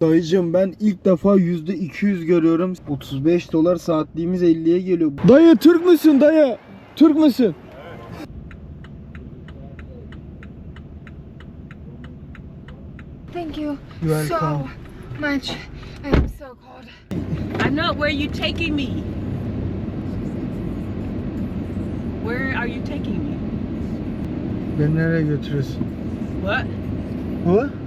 Dayıcım ben ilk defa yüzde 200 görüyorum. 35 dolar saatliğimiz 50'ye geliyor. Dayı Türk müsün dayı? Türk müsün? Thank you so much. I am so cold. I'm not where you taking me. Where are you taking me? Beni nereye götürüyorsun? What? Bu?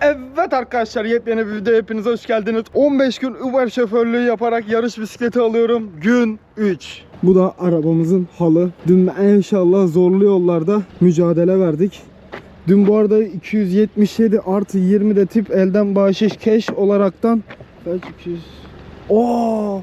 Evet arkadaşlar yepyeni bir videoya hepiniz hoş geldiniz. 15 gün Uber şoförlüğü yaparak yarış bisikleti alıyorum. Gün 3. Bu da arabamızın halı. Dün inşallah zorlu yollarda mücadele verdik. Dün bu arada 277 artı 20 de tip elden bahşiş cash olaraktan kaç 200 Oo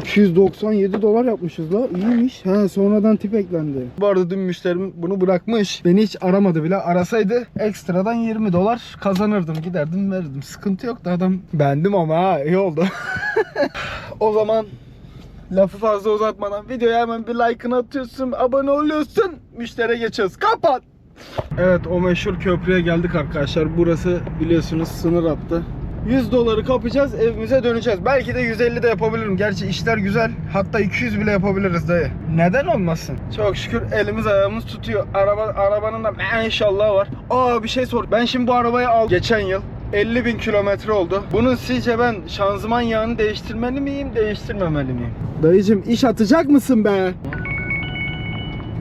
297 dolar yapmışız la iyiymiş. He sonradan tip eklendi. Bu arada dün müşterim bunu bırakmış. Beni hiç aramadı bile. Arasaydı ekstradan 20 dolar kazanırdım. Giderdim verirdim. Sıkıntı yoktu adam. Bendim ama ha iyi oldu. o zaman lafı fazla uzatmadan videoya hemen bir like'ını atıyorsun. Abone oluyorsun. Müşteriye geçiyoruz. Kapat. Evet o meşhur köprüye geldik arkadaşlar. Burası biliyorsunuz sınır hattı. 100 doları kapacağız evimize döneceğiz. Belki de 150 de yapabilirim. Gerçi işler güzel. Hatta 200 bile yapabiliriz dayı. Neden olmasın? Çok şükür elimiz ayağımız tutuyor. Araba arabanın da inşallah var. Aa bir şey sor. Ben şimdi bu arabayı al geçen yıl. 50 bin kilometre oldu. Bunun sizce ben şanzıman yağını değiştirmeli miyim, değiştirmemeli miyim? Dayıcım iş atacak mısın be?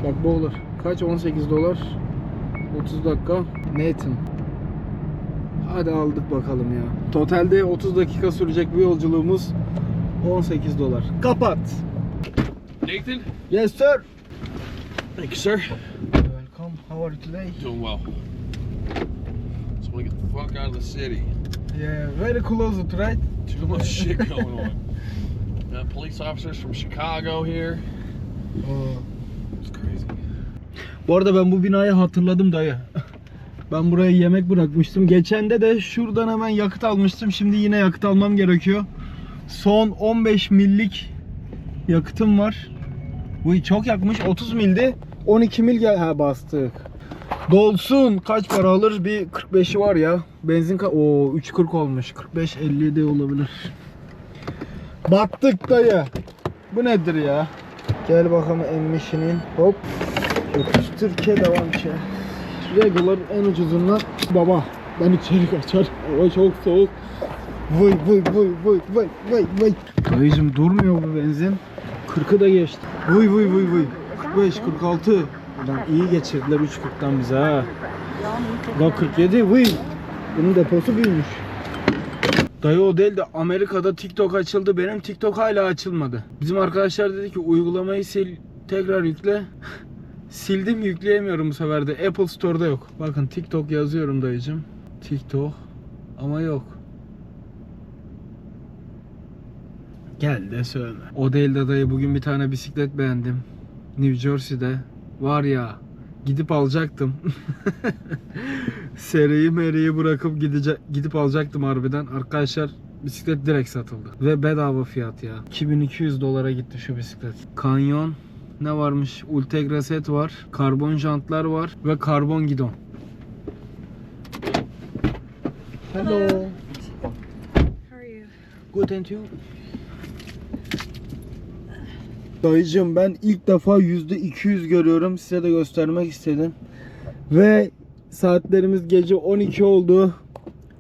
Bak bu olur. Kaç? 18 dolar. 30 dakika. Nathan. Hadi aldık bakalım ya. Totalde 30 dakika sürecek bu yolculuğumuz 18 dolar. Kapat. Nathan? Yes sir. Thank you, sir. Welcome. How are you today? Doing well. Want to get the fuck out of the city. Yeah, very close to right? Too much shit going on. Got police officers from Chicago here. It's crazy. Bu arada ben bu binayı hatırladım dayı. Ben buraya yemek bırakmıştım. Geçende de şuradan hemen yakıt almıştım. Şimdi yine yakıt almam gerekiyor. Son 15 millik yakıtım var. Bu çok yakmış. 30 mildi. 12 mil gel bastık. Dolsun. Kaç para alır? Bir 45'i var ya. Benzin Oo 3.40 olmuş. 45 50 de olabilir. Battık dayı. Bu nedir ya? Gel bakalım emmişinin. Hop. Yapıştır ke devam ki. Regular en ucuzundan. Baba ben içeri kaçar. Hava çok soğuk. Vay vay vay vay vay vay vay. Dayıcım durmuyor bu benzin. 40'ı da geçti. Vay vay vay vay. 45 46. Ulan iyi geçirdiler 3.40'dan bize ha. Ulan 47 vay. Bunun deposu büyümüş. Dayı o değil de Amerika'da TikTok açıldı. Benim TikTok hala açılmadı. Bizim arkadaşlar dedi ki uygulamayı sil tekrar yükle. Sildim yükleyemiyorum bu sefer de. Apple Store'da yok. Bakın TikTok yazıyorum dayıcım. TikTok ama yok. Gel de söyle. O değil de dayı bugün bir tane bisiklet beğendim. New Jersey'de. Var ya gidip alacaktım. Seriyi meriyi bırakıp gidece gidip alacaktım harbiden. Arkadaşlar bisiklet direkt satıldı. Ve bedava fiyat ya. 2200 dolara gitti şu bisiklet. Kanyon ne varmış? Ultegra set var. Karbon jantlar var. Ve karbon gidon. Hello. How are you? Good and you? Dayıcım ben ilk defa yüzde 200 görüyorum. Size de göstermek istedim. Ve saatlerimiz gece 12 oldu.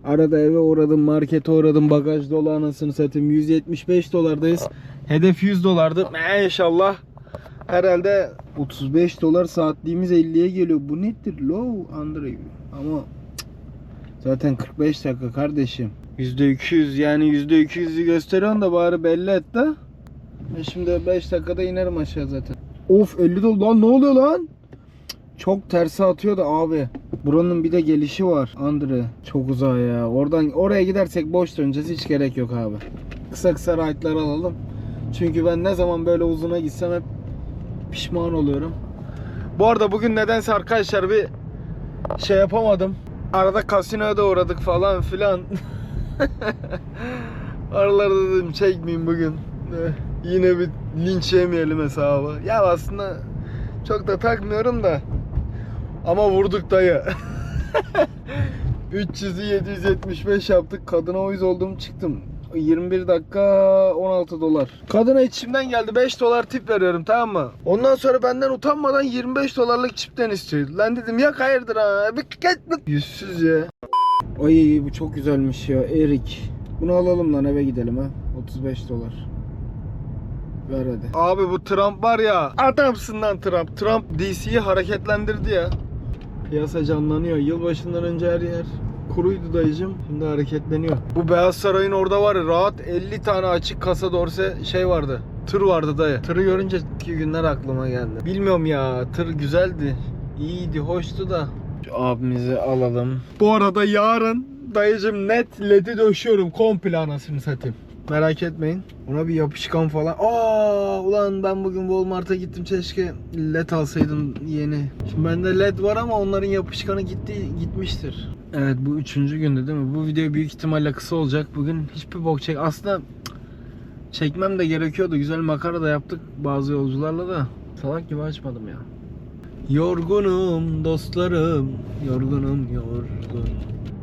Arada eve uğradım, markete uğradım, bagaj dolu anasını satayım. 175 dolardayız. Hedef 100 dolardı. İnşallah. Herhalde 35 dolar saatliğimiz 50'ye geliyor. Bu nedir? Low Andre. Ama zaten 45 dakika kardeşim. %200 yani %200'ü gösteriyorsun da bari belli et de. E şimdi 5 dakikada inerim aşağı zaten. Of 50 dolar lan ne oluyor lan? Çok tersi atıyor da abi. Buranın bir de gelişi var Andre. Çok uzağa ya. Oradan oraya gidersek boş döneceğiz. Hiç gerek yok abi. Kısa kısa ride'lar alalım. Çünkü ben ne zaman böyle uzuna gitsem hep pişman oluyorum. Bu arada bugün nedense arkadaşlar bir şey yapamadım. Arada kasinoya da uğradık falan filan. Aralarda dedim çekmeyeyim bugün. Eh, Yine bir linç yemeyelim hesabı. Ya aslında çok da takmıyorum da. Ama vurduk dayı. 300'ü 775 yaptık. Kadına uyuz oldum çıktım. 21 dakika 16 dolar. Kadına içimden geldi 5 dolar tip veriyorum tamam mı? Ondan sonra benden utanmadan 25 dolarlık çipten istiyor. Lan dedim ya hayırdır ha. Yüzsüz ya. Ay bu çok güzelmiş ya Erik. Bunu alalım lan eve gidelim ha. 35 dolar. Ver hadi. Abi bu Trump var ya. Adamsın lan Trump. Trump DC'yi hareketlendirdi ya. Piyasa canlanıyor. Yılbaşından önce her yer kuruydu dayıcım. Şimdi hareketleniyor. Bu Beyaz Saray'ın orada var ya rahat 50 tane açık kasa dorse şey vardı. Tır vardı dayı. Tırı görünce ki günler aklıma geldi. Bilmiyorum ya tır güzeldi. İyiydi, hoştu da. Şu abimizi alalım. Bu arada yarın dayıcım net ledi döşüyorum komple anasını satayım. Merak etmeyin. Ona bir yapışkan falan. Aa ulan ben bugün Walmart'a gittim keşke led alsaydım yeni. Şimdi bende led var ama onların yapışkanı gitti gitmiştir. Evet bu üçüncü gündü değil mi? Bu video büyük ihtimalle kısa olacak. Bugün hiçbir bok çek. Aslında çekmem de gerekiyordu. Güzel makara da yaptık bazı yolcularla da. Salak gibi açmadım ya. Yorgunum dostlarım, yorgunum yorgun.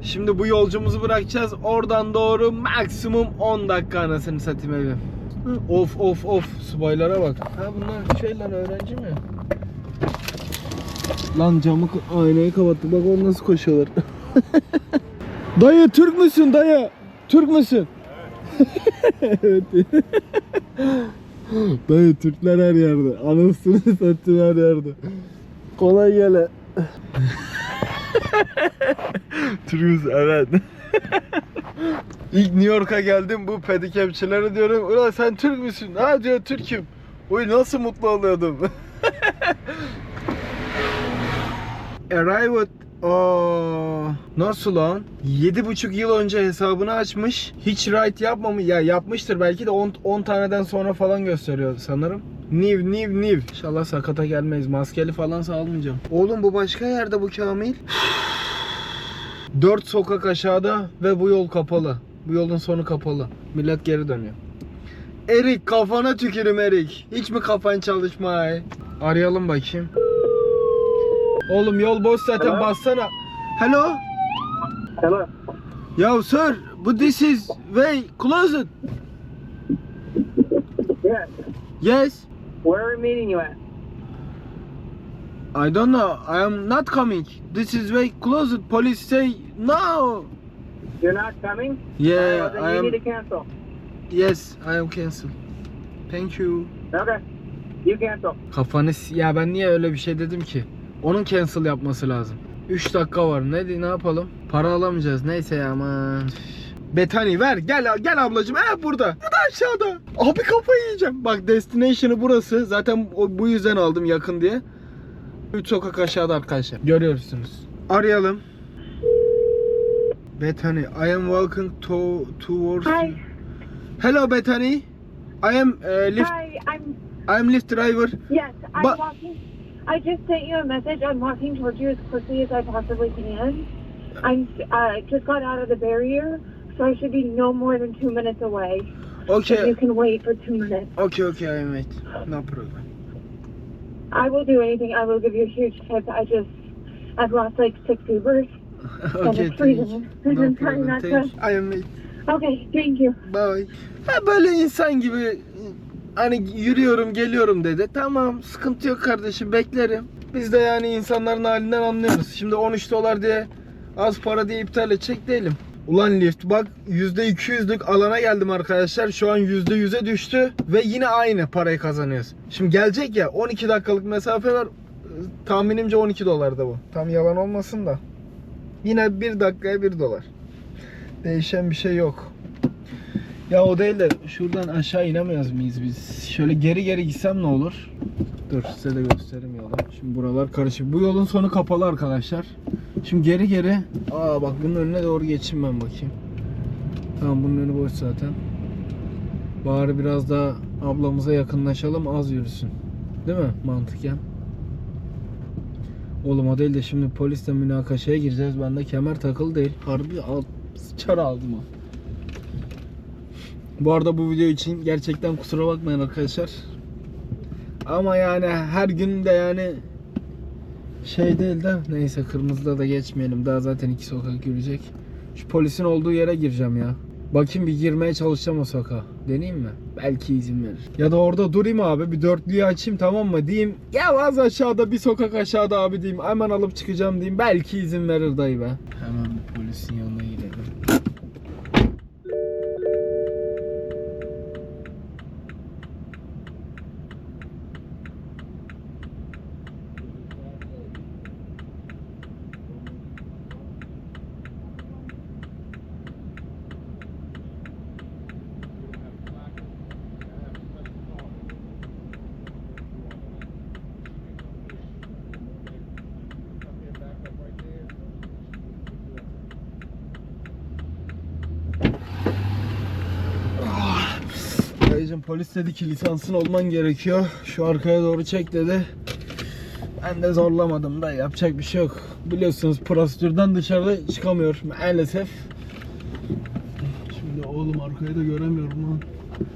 Şimdi bu yolcumuzu bırakacağız. Oradan doğru maksimum 10 dakika anasını satayım evi. Of of of subaylara bak. Ha bunlar şey lan öğrenci mi? Lan camı aynayı kapattı. Bak onu nasıl koşuyorlar. dayı Türk müsün dayı? Türk müsün? evet. dayı Türkler her yerde. Anasını satayım her yerde. Kolay gele. Türk'üz evet. İlk New York'a geldim bu pedikepçilere diyorum. Ulan sen Türk müsün? Ha diyor Türk'üm. Uy nasıl mutlu oluyordum. Arrived Aa, nasıl lan? 7,5 yıl önce hesabını açmış. Hiç right yapmamış. Ya yapmıştır belki de 10, 10 taneden sonra falan gösteriyor sanırım. Niv niv niv. İnşallah sakata gelmeyiz. Maskeli falan almayacağım. Oğlum bu başka yerde bu Kamil. 4 sokak aşağıda ve bu yol kapalı. Bu yolun sonu kapalı. Millet geri dönüyor. Erik kafana tükürüm Erik. Hiç mi kafan çalışmay? Arayalım bakayım. Oğlum yol boş zaten Hello? bassana. Hello? Hello. Yo sir, but this is way closed. Yes. Yes. Where are we meeting you at? I don't know. I am not coming. This is way closed. Police say no. You're not coming? Yeah, well, then I you am. need to cancel. Yes, I am cancel. Thank you. Okay. You cancel. Kafanı s- ya ben niye öyle bir şey dedim ki? Onun cancel yapması lazım. 3 dakika var. Ne ne yapalım? Para alamayacağız. Neyse ya aman. Betani ver gel gel ablacığım. Ha burada. Bu da aşağıda. Abi kafayı yiyeceğim. Bak destination'ı burası. Zaten bu yüzden aldım yakın diye. 3 sokak aşağıda arkadaşlar. Görüyorsunuz. Arayalım. Bethany, I am walking to towards Hi. Hello Bethany. I am uh, lift Hi, I'm I am lift driver. yes, I'm But- walking. I just sent you a message. I'm walking towards you as quickly as I possibly can. I'm uh, just got out of the barrier, so I should be no more than two minutes away. If Okay. you can wait for two minutes. Okay, okay, I wait. No problem. I will do anything. I will give you a huge tip. I just I've lost like six Ubers. okay, it's thank freezing. you. I'm No trying problem. not Thank you. I wait. Okay, thank you. Bye. Ha böyle insan gibi hani yürüyorum geliyorum dedi. Tamam sıkıntı yok kardeşim beklerim. Biz de yani insanların halinden anlıyoruz. Şimdi 13 dolar diye az para diye iptal edecek değilim. Ulan lift bak %200'lük alana geldim arkadaşlar. Şu an %100'e düştü ve yine aynı parayı kazanıyoruz. Şimdi gelecek ya 12 dakikalık mesafe var. Tahminimce 12 dolar da bu. Tam yalan olmasın da. Yine 1 dakikaya 1 dolar. Değişen bir şey yok. Ya o değil de şuradan aşağı inemez miyiz biz? Şöyle geri geri gitsem ne olur? Dur size de göstereyim yolu. Şimdi buralar karışık. Bu yolun sonu kapalı arkadaşlar. Şimdi geri geri. Aa bak bunun önüne doğru geçeyim ben bakayım. Tamam bunun önü boş zaten. Bari biraz daha ablamıza yakınlaşalım az yürüsün. Değil mi mantıken? Oğlum o değil de şimdi polisle münakaşaya gireceğiz. Bende kemer takılı değil. Harbi al, sıçar aldım ha. Bu arada bu video için gerçekten kusura bakmayın arkadaşlar. Ama yani her gün de yani Şey değil de neyse kırmızıda da geçmeyelim. Daha zaten iki sokak yürüyecek. Şu polisin olduğu yere gireceğim ya. Bakayım bir girmeye çalışacağım o sokağa. Deneyeyim mi? Belki izin verir. Ya da orada durayım abi bir dörtlüyü açayım tamam mı? Diyeyim ya az aşağıda bir sokak aşağıda abi diyeyim. Hemen alıp çıkacağım diyeyim. Belki izin verir dayı be. Hemen polisin yanına gidelim. Dayıcım polis dedi ki lisansın olman gerekiyor. Şu arkaya doğru çek dedi. Ben de zorlamadım da yapacak bir şey yok. Biliyorsunuz prosedürden dışarıda çıkamıyor maalesef. Şimdi oğlum arkayı da göremiyorum lan.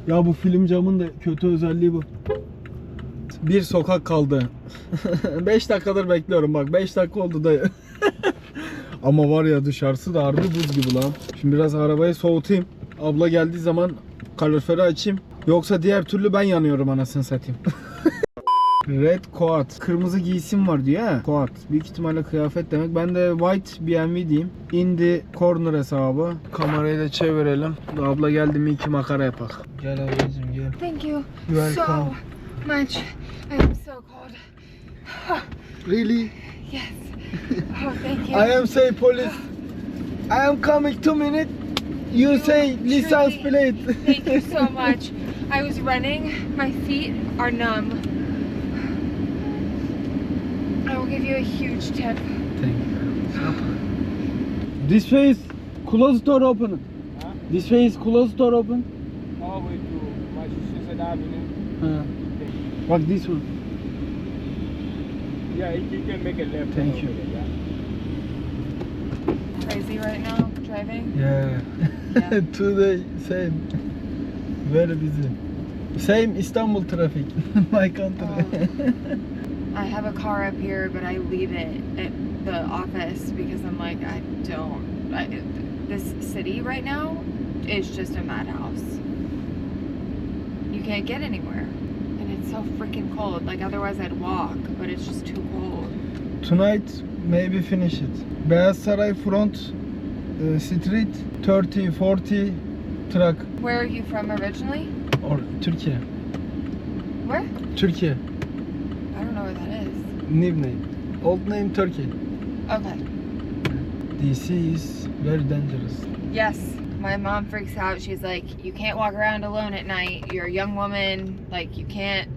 Ya bu film camın da kötü özelliği bu. Bir sokak kaldı. 5 dakikadır bekliyorum bak 5 dakika oldu dayı. Ama var ya dışarısı da harbi buz gibi lan. Şimdi biraz arabayı soğutayım. Abla geldiği zaman kaloriferi açayım. Yoksa diğer türlü ben yanıyorum anasını satayım. Red coat. Kırmızı giysim var diyor ha. Coat. Büyük ihtimalle kıyafet demek. Ben de white BMW diyeyim. In the corner hesabı. Kamerayı da çevirelim. Abla geldi mi iki makara yapak. Gel ablacım gel. Thank you You welcome. so much. I am so cold. Really? Yes. Oh, thank you. I am say police. I am coming two minutes. You say license plate. Thank you so much. I was running. My feet are numb. I will give you a huge tip. Thank you. This face closed door open. This face closed door open. All the way to Massachusetts Avenue. Uh, like this one. Yeah, you can make a left. Thank you. Crazy right now driving. Yeah. Yeah. Today same. Very busy. Same Istanbul traffic. My country. I have a car up here, but I leave it at the office because I'm like, I don't. I, this city right now is just a madhouse. You can't get anywhere. And it's so freaking cold. Like, otherwise, I'd walk, but it's just too cold. Tonight maybe finish it. Beyaz Saray front uh, street 30 40 Where are you from originally? or Türkiye. Where? Türkiye. I don't know where that is. New name. Old name Turkey. Okay. DC is very dangerous. Yes. My mom freaks out. She's like, you can't walk around alone at night. You're a young woman. Like, you can't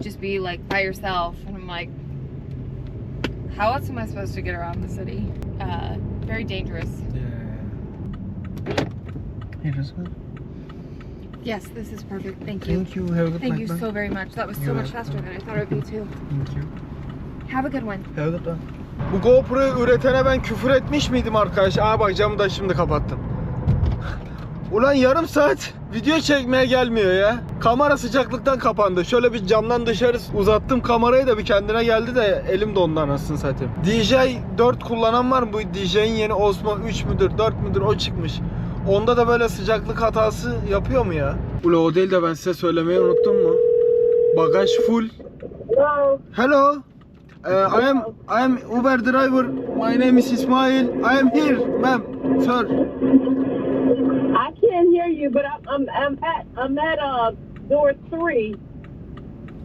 just be like by yourself. And I'm like, how else am I supposed to get around the city? Uh, very dangerous. Yeah. Here is good. Yes, this is perfect. Thank you. Thank you. Have a good Thank night. you so very much. That was so You're much welcome. faster than I thought it would be too. Thank you. Have a good one. Have a good one. Bu GoPro'yu üretene ben küfür etmiş miydim arkadaş? Aa bak camı da şimdi kapattım. Ulan yarım saat video çekmeye gelmiyor ya. Kamera sıcaklıktan kapandı. Şöyle bir camdan dışarı uzattım kamerayı da bir kendine geldi de elim dondu anasını satayım. DJ 4 kullanan var mı? Bu DJ'in yeni Osmo 3 müdür 4 müdür o çıkmış. Onda da böyle sıcaklık hatası yapıyor mu ya? Ula o değil de ben size söylemeyi unuttum mu? Bagaj full. Hello. Hello. Uh, I am I am Uber driver. My name is Ismail. I am here, ma'am, sir. I can't hear you, but I'm I'm, I'm at I'm at uh door three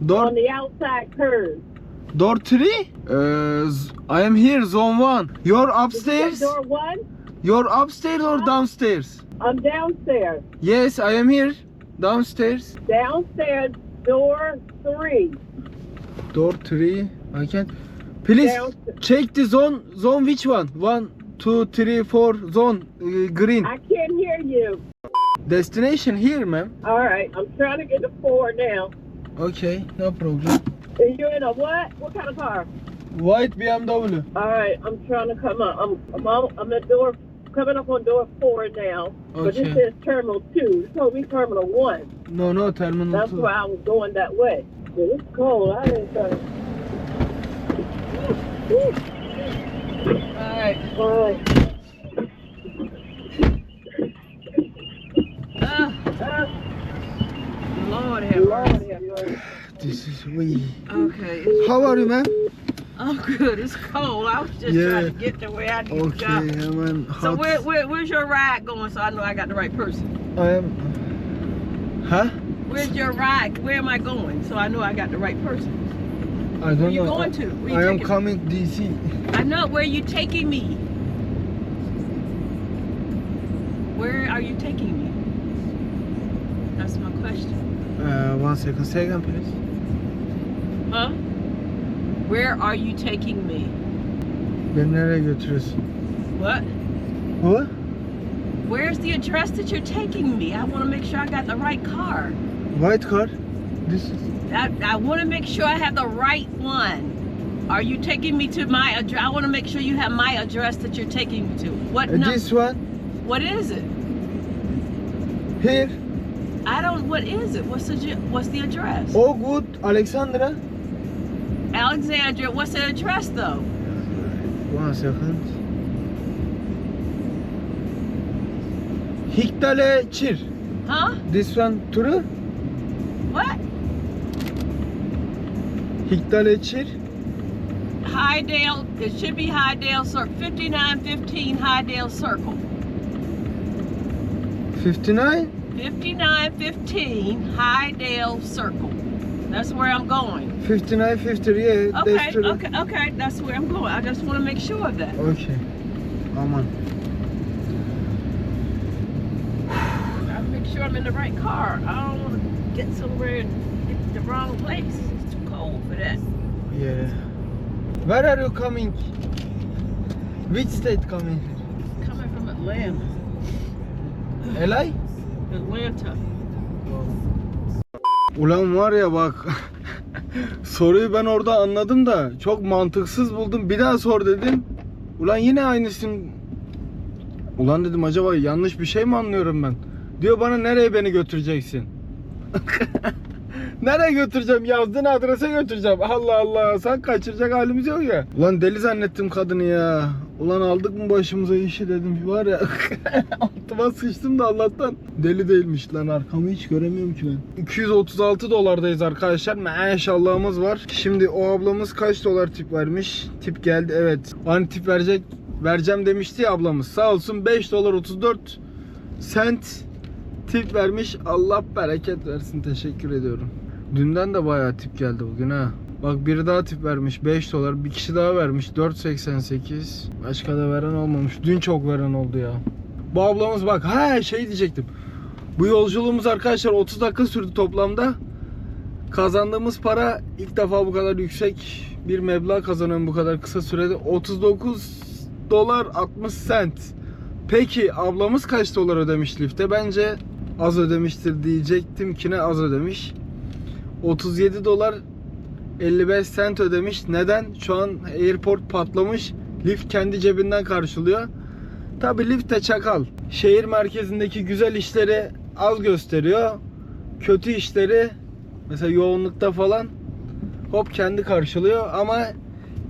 Door on the outside curve. door three. Uh, I am here, zone one. You're upstairs. Door one. You're upstairs or downstairs? I'm downstairs. Yes, I am here, downstairs. Downstairs, door three. Door three. I can't. Please Downstairs. check the zone. Zone which one? One, two, three, four. Zone uh, green. I can't hear you. Destination here, ma'am. All right, I'm trying to get to four now. Okay, no problem. Are you in a what? What kind of car? White BMW. All right, I'm trying to come up. I'm I'm, I'm at door coming up on door four now. But Okay. it says terminal two. It told me terminal one. No, no, terminal That's two. why I was going that way. Dude, it's cold. I didn't try to Alright. Bye. Ah. Lord have mercy. This is we. Okay. How are you man? Oh, good. It's cold. I was just Yeah. trying to get to where I need Okay, to go. hemen So hot. where, where where's your ride going so I know I got the right person? I am... Huh? Where's your ride? Where am I going so I know I got the right person? I don't Where you going to? You I am coming DC. I know where you taking me. Where are you taking me? That's my question. Uh, one second, say again please. Huh? Where are you taking me? Beni nereye götürüyorsun? What? What? Where's the address that you're taking me? I want to make sure I got the right car. White car? This is... I, I want to make sure I have the right one. Are you taking me to my address? I want to make sure you have my address that you're taking me to. What Uh, this one? What is it? Here. I don't. What is it? What's the What's the address? Oh good, Alexandra. Alexandria. What's the address though? One second. Hikdale Çir. Huh? This one Turu. What? Hikdale Çir. Highdale. It should be Highdale Circle. 5915 Higdale Circle. 59. 5915 Highdale Circle. That's where I'm going. 59, 50. Yeah, Okay, that's okay, okay. That's where I'm going. I just want to make sure of that. Okay. Aman. I make sure I'm in the right car. I don't want to get somewhere and get the wrong place. It's too cold for that. Yeah. Where are you coming? Which state coming? Coming from Atlanta. LA? Atlanta. Oh. Ulan var ya bak soruyu ben orada anladım da çok mantıksız buldum. Bir daha sor dedim. Ulan yine aynısın. Ulan dedim acaba yanlış bir şey mi anlıyorum ben? Diyor bana nereye beni götüreceksin? nereye götüreceğim? Yazdığın adrese götüreceğim. Allah Allah sen kaçıracak halimiz yok ya. Ulan deli zannettim kadını ya. Ulan aldık mı başımıza işi dedim. Var ya altıma sıçtım da Allah'tan. Deli değilmiş lan arkamı hiç göremiyorum ki ben. 236 dolardayız arkadaşlar. Maşallahımız var. Şimdi o ablamız kaç dolar tip vermiş? Tip geldi evet. Hani tip verecek vereceğim demişti ya ablamız. Sağ olsun 5 dolar 34 sent tip vermiş. Allah bereket versin. Teşekkür ediyorum. Dünden de bayağı tip geldi bugün ha. Bak biri daha tip vermiş 5 dolar. Bir kişi daha vermiş 4.88. Başka da veren olmamış. Dün çok veren oldu ya. Bu ablamız bak ha şey diyecektim. Bu yolculuğumuz arkadaşlar 30 dakika sürdü toplamda. Kazandığımız para ilk defa bu kadar yüksek bir meblağ kazanıyorum bu kadar kısa sürede. 39 dolar 60 sent. Peki ablamız kaç dolar ödemiş lifte? Bence az ödemiştir diyecektim ki ne az ödemiş. 37 dolar 55 sent ödemiş. Neden? Şu an airport patlamış. Lift kendi cebinden karşılıyor. Tabi lift de çakal. Şehir merkezindeki güzel işleri az gösteriyor. Kötü işleri mesela yoğunlukta falan hop kendi karşılıyor ama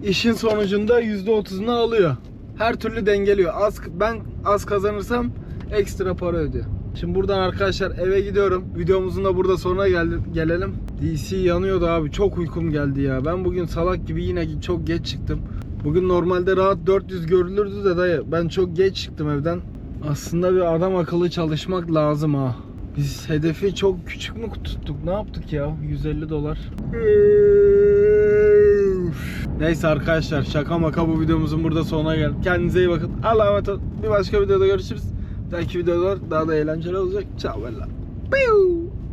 işin sonucunda %30'unu alıyor. Her türlü dengeliyor. Az ben az kazanırsam ekstra para ödüyor. Şimdi buradan arkadaşlar eve gidiyorum. Videomuzun da burada sonuna geldi, gelelim. DC yanıyordu abi. Çok uykum geldi ya. Ben bugün salak gibi yine çok geç çıktım. Bugün normalde rahat 400 görülürdü de dayı. Ben çok geç çıktım evden. Aslında bir adam akıllı çalışmak lazım ha. Biz hedefi çok küçük mü tuttuk? Ne yaptık ya? 150 dolar. Neyse arkadaşlar şaka maka bu videomuzun burada sonuna geldik. Kendinize iyi bakın. Allah'a emanet olun. Bir başka videoda görüşürüz. Belki videolar daha da eğlenceli olacak. Ciao bella.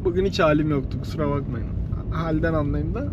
Bugün hiç halim yoktu kusura bakmayın. Halden anlayın da.